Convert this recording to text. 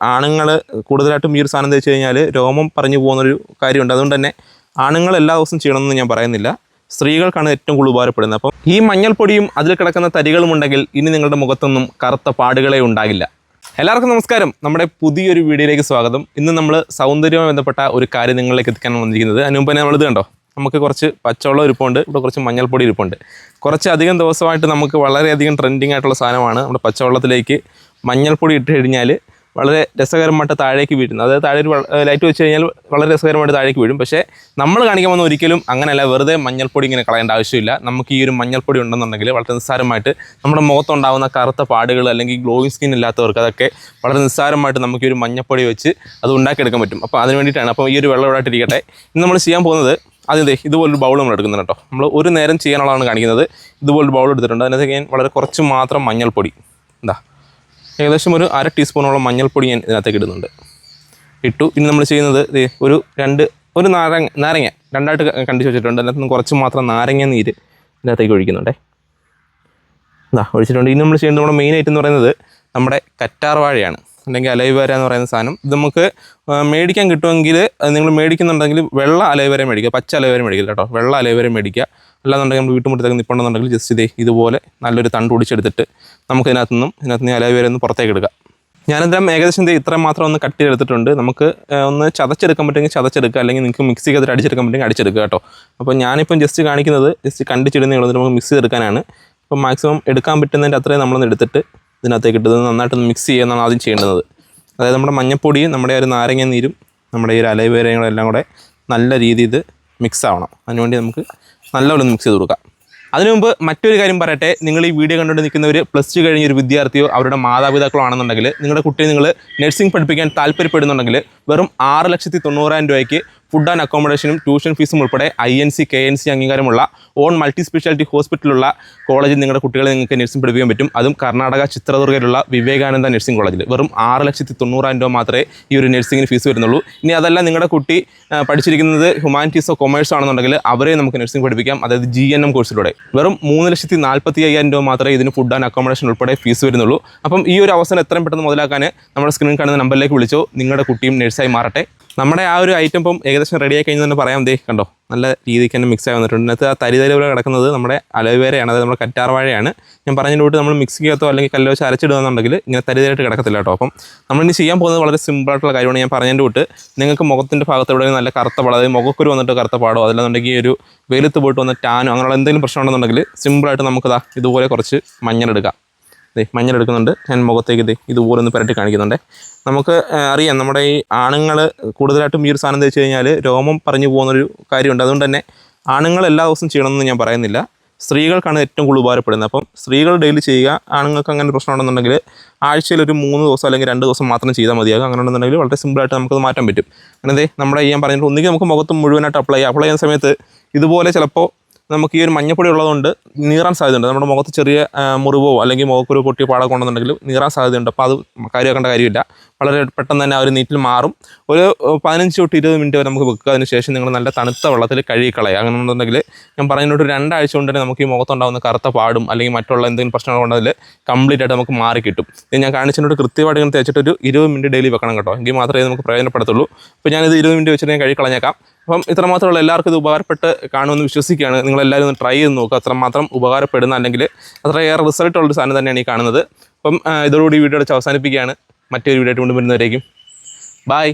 ആണുങ്ങൾ കൂടുതലായിട്ടും ഈ ഒരു സാധനം തേച്ച് കഴിഞ്ഞാൽ രോമം പറഞ്ഞു പോകുന്നൊരു കാര്യമുണ്ട്. അതുകൊണ്ട് തന്നെ ആണുങ്ങൾ എല്ലാ ദിവസവും ചെയ്യണമെന്ന് ഞാൻ പറയുന്നില്ല. സ്ത്രീകൾക്കാണ് ഏറ്റവും കൂടുതൽ ഉപകാരപ്പെടുന്നത്. അപ്പം ഈ മഞ്ഞൾപ്പൊടിയും അതിൽ കിടക്കുന്ന തരികളും ഉണ്ടെങ്കിൽ ഇനി നിങ്ങളുടെ മുഖത്തൊന്നും കറുത്ത പാടുകളെ ഉണ്ടാകില്ല. എല്ലാവർക്കും നമസ്കാരം. നമ്മുടെ പുതിയൊരു വീഡിയോയിലേക്ക് സ്വാഗതം. ഇന്ന് നമ്മൾ സൗന്ദര്യവുമായി ബന്ധപ്പെട്ട ഒരു കാര്യം നിങ്ങളിലേക്ക് എത്തിക്കാൻ വന്നിരിക്കുന്നത്. അതിന് മുമ്പ് തന്നെ നമ്മളിത് കണ്ടോ? നമുക്ക് കുറച്ച് പച്ചവെള്ളം ഇരിപ്പുണ്ട്. ഇവിടെ കുറച്ച് മഞ്ഞൾപ്പൊടി ഇരിപ്പുണ്ട്. കുറച്ച് അധികം ദിവസമായിട്ട് നമുക്ക് വളരെയധികം ട്രെൻഡിങ് ആയിട്ടുള്ള സാധനമാണ് നമ്മുടെ പച്ചവെള്ളത്തിലേക്ക് മഞ്ഞൾപ്പൊടി ഇട്ട് കഴിഞ്ഞാൽ വളരെ രസകരമായിട്ട് താഴേക്ക് വീഴുന്നത് അതായത് താഴെ ഒരു ലൈറ്റ് വെച്ച് കഴിഞ്ഞാൽ വളരെ രസകരമായിട്ട് താഴേക്ക് വീഴും. പക്ഷേ നമ്മൾ കാണിക്കാൻ വന്ന ഒരിക്കലും അങ്ങനെയല്ല. വെറുതെ മഞ്ഞൾപ്പൊടി ഇങ്ങനെ കളയേണ്ട ആവശ്യമില്ല. നമുക്ക് ഈ ഒരു മഞ്ഞൾപ്പൊടി ഉണ്ടെന്നുണ്ടെങ്കിൽ വളരെ നിസ്സാരമായിട്ട് നമ്മുടെ മുഖത്തുണ്ടാകുന്ന കറുത്ത പാടുകൾ അല്ലെങ്കിൽ ഗ്ലോയിങ് സ്കിൻ ഇല്ലാത്തവർക്ക് അതൊക്കെ വളരെ നിസ്സാരമായിട്ട് നമുക്ക് ഈ ഒരു മഞ്ഞൾപ്പൊടി വെച്ച് അത് ഉണ്ടാക്കിയെടുക്കാൻ പറ്റും. അപ്പോൾ അതിന് വേണ്ടിയിട്ടാണ്. അപ്പോൾ ഈ ഒരു വെള്ളം ഇരിക്കട്ടെ ഇന്ന് നമ്മൾ ചെയ്യാൻ പോകുന്നത് അതെ ഇതുപോലൊരു ബൗൾ നമ്മൾ എടുക്കുന്നുണ്ടോ കേട്ടോ. നമ്മൾ ഒരു നേരം ചെയ്യാനുള്ളതാണ് കാണിക്കുന്നത്. ഇതുപോലൊരു ബൗൾ എടുത്തിട്ടുണ്ട്. അതിനകത്ത് ഞാൻ വളരെ കുറച്ച് മാത്രം മഞ്ഞൾപ്പൊടി. എന്താ ഏകദേശം ഒരു അര ടീസ്പൂണോളം മഞ്ഞൾപ്പൊടി ഞാൻ ഇതിനകത്തേക്ക് ഇടുന്നുണ്ട്. ഇട്ടു. ഇനി നമ്മൾ ചെയ്യുന്നത് ഒരു രണ്ട് ഒരു നാരങ്ങ നാരങ്ങ. രണ്ടായിട്ട് കണ്ടിച്ച് വെച്ചിട്ടുണ്ട്. അതിനകത്ത് നിന്ന് കുറച്ച് മാത്രം നാരങ്ങ നീര് ഇതിനകത്തേക്ക് ഒഴിക്കുന്നുണ്ടേ. ഇതാ ഒഴിച്ചിട്ടുണ്ട്. ഇനി നമ്മൾ ചെയ്യുന്നത് നമ്മുടെ മെയിൻ ഐറ്റം എന്ന് പറയുന്നത് നമ്മുടെ കറ്റാർ വാഴയാണ്. അല്ലെങ്കിൽ അലൈവര എന്ന് പറയുന്ന സാധനം. ഇത് നമുക്ക് മേടിക്കാൻ കിട്ടുമെങ്കിൽ നിങ്ങൾ മേടിക്കുന്നുണ്ടെങ്കിൽ വെള്ള അലൈവര മേടിക്കുക. പച്ച അലൈവര മേടിക്കില്ല കേട്ടോ. വെള്ള അലൈവര മേടിക്കുക. അല്ലാന്നുണ്ടെങ്കിൽ നമ്മൾ വീട്ടുമുറ്റത്തൊക്കെ നിൽപ്പുണ്ടെന്നുണ്ടെങ്കിൽ ജസ്റ്റ് ഇതേ ഇതുപോലെ നല്ലൊരു തണ്ട് ഒടിച്ചെടുത്തിട്ട് നമുക്ക് ഇതിനകത്ത് നിന്നും ഇതിനകത്ത് നിന്ന് അലൈവേര ഒന്ന് പുറത്തേക്ക് എടുക്കാം ഞാനെന്തായാലും ഏകദേശം ഇത്ര മാത്രം ഒന്ന് കട്ട് ചെയ്തെടുത്തിട്ടുണ്ട്. നമുക്ക് ഒന്ന് ചതച്ചെടുക്കാൻ പറ്റുമെങ്കിൽ ചതച്ചെടുക്കുക. അല്ലെങ്കിൽ നിങ്ങൾക്ക് മിക്സി ചെയ്തിട്ട് അടിച്ചെടുക്കാൻ പറ്റുമെങ്കിൽ അടിച്ചെടുക്കുക കേട്ടോ. അപ്പോൾ ഞാനിപ്പം ജസ്റ്റ് കാണിക്കുന്നത് ജസ്റ്റ് കണ്ടിച്ചിടുന്ന നമുക്ക് മിക്സ് ചെയ്തെടുക്കാനാണ്. അപ്പോൾ മാക്സിമം എടുക്കാൻ പറ്റുന്നതിന്റെ അത്രയും നമ്മളൊന്ന് എടുത്തിട്ട് ഇതിനകത്തേക്ക് ഇട്ടത് നന്നായിട്ടൊന്ന് മിക്സ് ചെയ്യുന്നതാണ് ആദ്യം ചെയ്യേണ്ടത്. അതായത് നമ്മുടെ മഞ്ഞപ്പൊടിയും നമ്മുടെ ഒരു നാരങ്ങ നീരും നമ്മുടെ ഈ ഒരു അലവേരയും എല്ലാം കൂടെ നല്ല രീതിയിൽ മിക്സ് ആവണം. അതിനുവേണ്ടി നമുക്ക് നല്ലപോലെ മിക്സ് ചെയ്ത് കൊടുക്കാം. അതിനു മുമ്പ് മറ്റൊരു കാര്യം പറയട്ടെ. നിങ്ങൾ ഈ വീഡിയോ കണ്ടുകൊണ്ട് നിൽക്കുന്നവർ പ്ലസ് ടു കഴിഞ്ഞ ഒരു വിദ്യാർത്ഥിയോ അവരുടെ മാതാപിതാക്കളോ ആണെന്നുണ്ടെങ്കിൽ നിങ്ങളുടെ കുട്ടിയെ നിങ്ങൾ നഴ്സിംഗ് പഠിപ്പിക്കാൻ താല്പര്യപ്പെടുന്നുണ്ടെങ്കിൽ വെറും ആറ് ലക്ഷത്തി തൊണ്ണൂറായിരം രൂപയ്ക്ക് ഫുഡ് ആൻഡ് അക്കോമഡേഷനും ട്യൂഷൻ ഫീസും ഉൾപ്പെടെ I N C K N C അംഗീകാരമുള്ള ഓൺ മൾട്ടി സ്പെഷ്യാലിറ്റി ഹോസ്പിറ്റലുള്ള കോളേജിൽ നിങ്ങളുടെ കുട്ടികളെ നിങ്ങൾക്ക് നഴ്സിംഗ് പഠിപ്പിക്കാൻ പറ്റും. അതും കർണാടക ചിത്രദുർഗയിലുള്ള വിവേകാനന്ദ നഴ്സിംഗ് കോളേജിൽ വെറും ആറ് ലക്ഷത്തി തൊണ്ണൂറായിരം രൂപ മാത്രമേ ഈ ഒരു നഴ്സിംഗിന് ഫീസ് വരുന്നുള്ളൂ. ഇനി അതല്ല നിങ്ങളുടെ കുട്ടി പഠിച്ചിരിക്കുന്നത് ഹ്യൂമാനിറ്റീസോ കൊമേഴ്സോ ആണെന്നുണ്ടെങ്കിൽ അവരെ നമുക്ക് നഴ്സിംഗ് പഠിപ്പിക്കാം. അതായത് ജി എൻ എം കോഴ്സിലൂടെ വെറും മൂന്ന് ലക്ഷത്തി നാൽപ്പത്തി അയ്യായിരം രൂപ മാത്രമേ ഇതിന് ഫുഡ് ആൻഡ് അക്കോമഡേഷൻ ഉൾപ്പെടെ ഫീസ് വരുന്നുള്ളൂ. അപ്പം ഈ ഒരു അവസരം എത്രയും പെട്ടെന്ന് മുതലാക്കാൻ നമ്മുടെ സ്ക്രീനിൽ കാണുന്ന നമ്പറിലേക്ക് വിളിച്ചോ. നിങ്ങളുടെ കുട്ടിയും നഴ്സായി മാറട്ടെ. നമ്മുടെ ആ ഒരു ഐറ്റം ഇപ്പം ഏകദേശം റെഡി ആയി കഴിഞ്ഞ് തന്നെ പറയാം. ദേ കണ്ടോ? നല്ല രീതിക്ക് തന്നെ മിക്സ് ആയി വന്നിട്ടുണ്ട്. ഇതിനകത്ത് ആ തരി തരി പോലെ കിടക്കുന്നത് നമ്മുടെ അലോവേരയാണ്. അതായത് നമ്മുടെ കറ്റാർവാഴയാണ് ഞാൻ പറഞ്ഞതിന്റെ കൂട്ട് നമ്മൾ ചെയ്യാത്തോ അല്ലെങ്കിൽ കല്ലോ വെച്ച് അരച്ചിടുകയെന്നുണ്ടെങ്കിൽ ഇങ്ങനെ തരി തരിയായിട്ട് കിടക്കത്തില്ല കേട്ടോ. അപ്പം നമ്മളിനി ചെയ്യാൻ പോകുന്നത് വളരെ സിമ്പിളായിട്ടുള്ള കാര്യമാണ് ഞാൻ പറഞ്ഞതിന്റെ കൂട്ട്. നിങ്ങൾക്ക് മുഖത്തിന്റെ ഭാഗത്ത് എവിടെ നല്ല കറുത്ത പാടോ അതായത് മുഖക്കുരു വന്നിട്ട് കറുത്ത പാടോ അതല്ലാന്നുണ്ടെങ്കിൽ ഒരു വെയിലത്ത് പോയിട്ട് വന്ന ടാനോ അങ്ങനെയുള്ള എന്തെങ്കിലും പ്രശ്നം ഉണ്ടെന്നുണ്ടെങ്കിൽ സിമ്പിളായിട്ട് നമുക്കതാ ഇതുപോലെ കുറച്ച് മഞ്ഞളെടുക്കാം ദേ മഞ്ഞൾ എടുക്കുന്നുണ്ട്. ഞാൻ മുഖത്തേക്ക് ദേ ഇതുപോലെ ഒന്ന് പുരട്ടി കാണിക്കുന്നുണ്ട്. നമുക്ക് അറിയാം നമ്മുടെ ഈ ആണുങ്ങൾ കൂടുതലായിട്ടും ഈ ഒരു സാധനം തേച്ച് കഴിഞ്ഞാൽ രോമം പറഞ്ഞു പോകുന്നൊരു കാര്യമുണ്ട്. അതുകൊണ്ട് തന്നെ ആണുങ്ങൾ എല്ലാ ദിവസവും ചെയ്യണമെന്ന് ഞാൻ പറയുന്നില്ല. സ്ത്രീകൾക്കാണ് ഏറ്റവും കൂടുതൽ ഉപകാരപ്പെടുന്നത്. അപ്പം സ്ത്രീകൾ ഡെയിലി ചെയ്യുക ആണുങ്ങൾക്ക് അങ്ങനെ പ്രശ്നമുണ്ടെന്നുണ്ടെങ്കിൽ ആഴ്ചയിൽ ഒരു മൂന്ന് ദിവസം അല്ലെങ്കിൽ രണ്ട് ദിവസം മാത്രം ചെയ്താൽ മതിയാകും. അങ്ങനെ ഉണ്ടെന്നുണ്ടെങ്കിൽ വളരെ സിമ്പിളായിട്ട് നമുക്കത് മാറ്റാൻ പറ്റും. അങ്ങനെ നമ്മുടെ ഞാൻ പറഞ്ഞിട്ട് ഒന്നുകിൽ നമുക്ക് മുഖത്ത് മുഴുവനായിട്ട് അപ്ലൈ ചെയ്യാം. അപ്ലൈ ചെയ്യുന്ന സമയത്ത് ഇതുപോലെ ചിലപ്പോൾ നമുക്ക് ഈ ഒരു മഞ്ഞപ്പൊടി ഉള്ളതുകൊണ്ട് നീറാൻ സാധ്യതയുണ്ട്. നമ്മുടെ മുഖത്ത് ചെറിയ മുറിവോ അല്ലെങ്കിൽ മുഖക്കൊരു പൊട്ടിയ പാടൊക്കെ ഉണ്ടെന്നുണ്ടെങ്കിൽ നീറാൻ സാധ്യതയുണ്ട്. അപ്പോൾ അത് കാര്യമാക്കേണ്ട കാര്യമില്ല. വളരെ പെട്ടെന്ന് തന്നെ ആ ഒരു നീറ്റിൽ മാറും. ഒരു പതിനഞ്ച് തൊട്ട് ഇരുപത് മിനിറ്റ് വരെ നമുക്ക് വെക്കുക. അതിന് ശേഷം നിങ്ങൾ നല്ല തണുത്ത വെള്ളത്തിൽ കഴുകിക്കളയുക അങ്ങനെ ഉണ്ടെന്നുണ്ടെങ്കിൽ ഞാൻ പറഞ്ഞിട്ട് രണ്ടാഴ്ച കൊണ്ട് തന്നെ നമുക്ക് ഈ മുഖത്തുണ്ടാകുന്ന കറുത്ത പാടും അല്ലെങ്കിൽ മറ്റുള്ള എന്തെങ്കിലും പ്രശ്നങ്ങൾ ഉണ്ടെങ്കിൽ കംപ്ലീറ്റ് ആയിട്ട് നമുക്ക് മാറി കിട്ടും. ഇത് ഞാൻ കാണിച്ചിട്ട് കൃത്യമായിട്ട് ഇങ്ങനെ തേച്ചിട്ട് ഒരു ഇരുപത് മിനിറ്റ് ഡെയിലി വെക്കണം കേട്ടോ. എങ്കിൽ മാത്രമേ നമുക്ക് പ്രയോജനപ്പെടുത്തുള്ളൂ. അപ്പോൾ ഞാനിത് ഇരുപത് മിനിറ്റ് വെച്ചിട്ട് ഞാൻ കഴുകി കളഞ്ഞേക്കാം. അപ്പം ഇത്രമാത്രമുള്ള എല്ലാവർക്കും ഇത് ഉപകാരപ്പെട്ട് കാണുമെന്ന് വിശ്വസിക്കുകയാണ്. നിങ്ങളെല്ലാവരും ഒന്ന് ട്രൈ ചെയ്ത് നോക്കുക. അത്രമാത്രം ഉപകാരപ്പെടുന്ന അല്ലെങ്കിൽ അത്രയേറെ റിസൾട്ട് ഉള്ളൊരു സാധനം തന്നെയാണ് ഈ കാണുന്നത്. അപ്പം ഇതോടുകൂടി വീഡിയോ അവസാനിപ്പിക്കുകയാണ്. മറ്റൊരു വീഡിയോ ആയിട്ട് കൊണ്ടുവരുന്നവരേക്കും ബായ്